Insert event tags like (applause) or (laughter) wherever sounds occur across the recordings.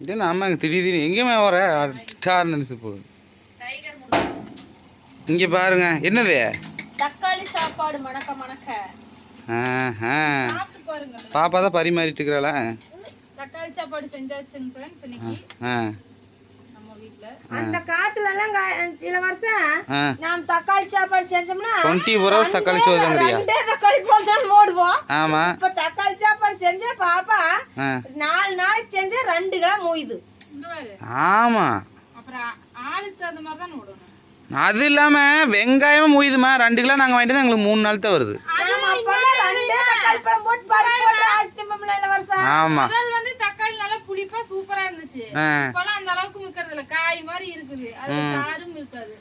இது ஆமாங்க திடீர் திடீர் எங்கேயுமே வர அட்டார்னு போகுது. இங்கே பாருங்க என்னது? தக்காளி சாப்பாடு மணக்க மணக்க. ஆஹா. சாப்பிட்டு பாருங்க. பாப்பா தான் பரிமாறிட்டு இருக்கிறாளா? தக்காளி சாப்பாடு செஞ்சாச்சுங்க ஃப்ரெண்ட்ஸ் இன்னைக்கு. அந்த காலத்துல எல்லாம் கா- சில வருஷம் நாம் தக்காளி சாப்பாடு செஞ்சோம்னா டுவெண்ட்டி ஃபோர் ஹவர்ஸ் தக்காளி சோறு ரெண்டே தக்காளி போல் தான் ஓடுவோம் ஆமாம் இப்ப செஞ்சா பாப்பா நாலு நாளைக்கு செஞ்சா ரெண்டு கிலோ மூயுது. இங்க பாரு. ஆமாம் அப்புறம் ஆ- ஆளுக்கு தகுந்த மாதிரி தான் விடணும். அது இல்லாமல் வெங்காயமும் மூயுதுமா? ரெண்டு கிலோ நாங்கள் வாங்கிட்டு தான் எங்களுக்கு மூணு நாள் தான் வருது. முதல் வந்து தக்காளி நல்லா புளிப்பா சூப்பரா இருந்துச்சு. இப்பெல்லாம் அந்த அளவுக்கு மிக்கிறது இல்ல காய் மாதிரி இருக்குது. அது சாரும் இருக்காது.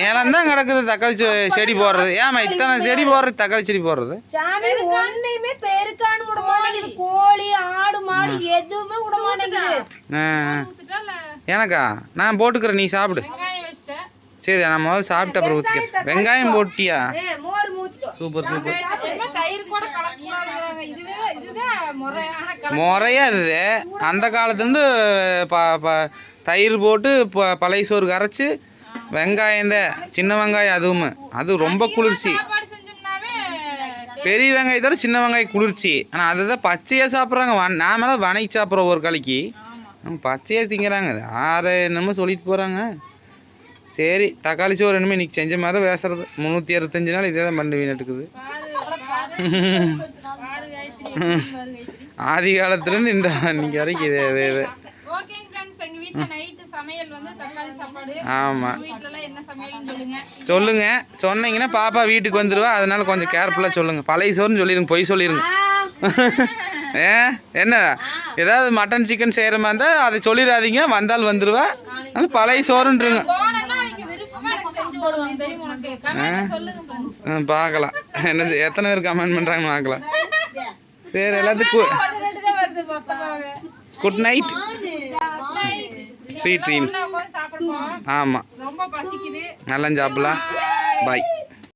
ஏலம் தான் கிடக்குது தக்காளி செடி போடுறது. ஏமா இத்தனை செடி போடுறது தக்காளி செடி போடுறது? சாமி ஒண்ணுமே பெருக்கான்னு விட மாட்டேங்குது. கோழி. ஆடு மாடு எதுவுமே விட மாட்டேங்குது. ஆ. ஊத்துட்டா இல்ல எனக்கா? நான் போட்டுக்கிறேன் நீ சாப்பிடு. சரி நான் முதல்ல சாப்பிட்டு அப்புறம் ஊற்றிக்க வெங்காயம் போட்டியா? ஏ, மோர் மூத்திட்டோம் சூப்பர் சூப்பர். என்ன தயிர் கூட கலக்கூடாதுங்கிறாங்க இதுவே இதுதான் முறையான கலக்கு முறையா இது அந்த காலத்துலேருந்து ப ப தயிர் போட்டு ப பழைய சோறு கரைச்சி வெங்காயம் தான் சின்ன வெங்காயம் அதுவும். அது ரொம்ப குளிர்ச்சி. பெரிய வெங்காயத்தோட சின்ன வெங்காயம் குளிர்ச்சி. ஆனால் அதை தான் பச்சையாக சாப்பிட்றாங்க. வ நாம வணக்கி சாப்பிட்றோம் ஒரு களிக்கு. அவங்க பச்சையாக திங்கிறாங்க. யார் என்னமோ சொல்லிட்டு போகிறாங்க சரி தக்காளி சோறு என்னமோ இன்னைக்கு செஞ்ச மாதிரி பேசுறது. முந்நூற்றி அறுபத்தஞ்சு நாள் இதே தான் பண்ணி வீணட்டுக்குது பாரு பாரு. பாரு காயத்ரி பாரு காயத்ரி ஆதி காலத்துலேருந்து இந்த இன்னைக்கு வரைக்கும் இதே இதே இது. சமையல் வந்து தக்காளி சாப்பாடு. ஆமாம் எல்லாம் என்ன சமையல்னு சொல்லுங்க. சொல்லுங்க. சொன்னீங்கன்னா பாப்பா வீட்டுக்கு வந்துடுவா அதனால கொஞ்சம் கேர்ஃபுல்லாக சொல்லுங்க. பழைய சோறுன்னு சொல்லிடுங்க பொய் சொல்லிடுங்க (laughs) ஏ என்ன? ஏதாவது மட்டன் சிக்கன் செய்கிற மாதிரி இருந்தால் அதை சொல்லிடாதீங்க. வந்தால் வந்துடுவா அதனால பழைய சோறுன்றீங்க. பார்க்கலாம். என்ன எத்தனை பேர் கமெண்ட் பண்ணுறாங்க பார்க்கலாம். சரி எல்லாத்துக்கும் (laughs) குட் நைட் ஸ்வீட் ட்ரீம்ஸ் ஆமாம் நல்லா சாப்பிடலாம். பாய்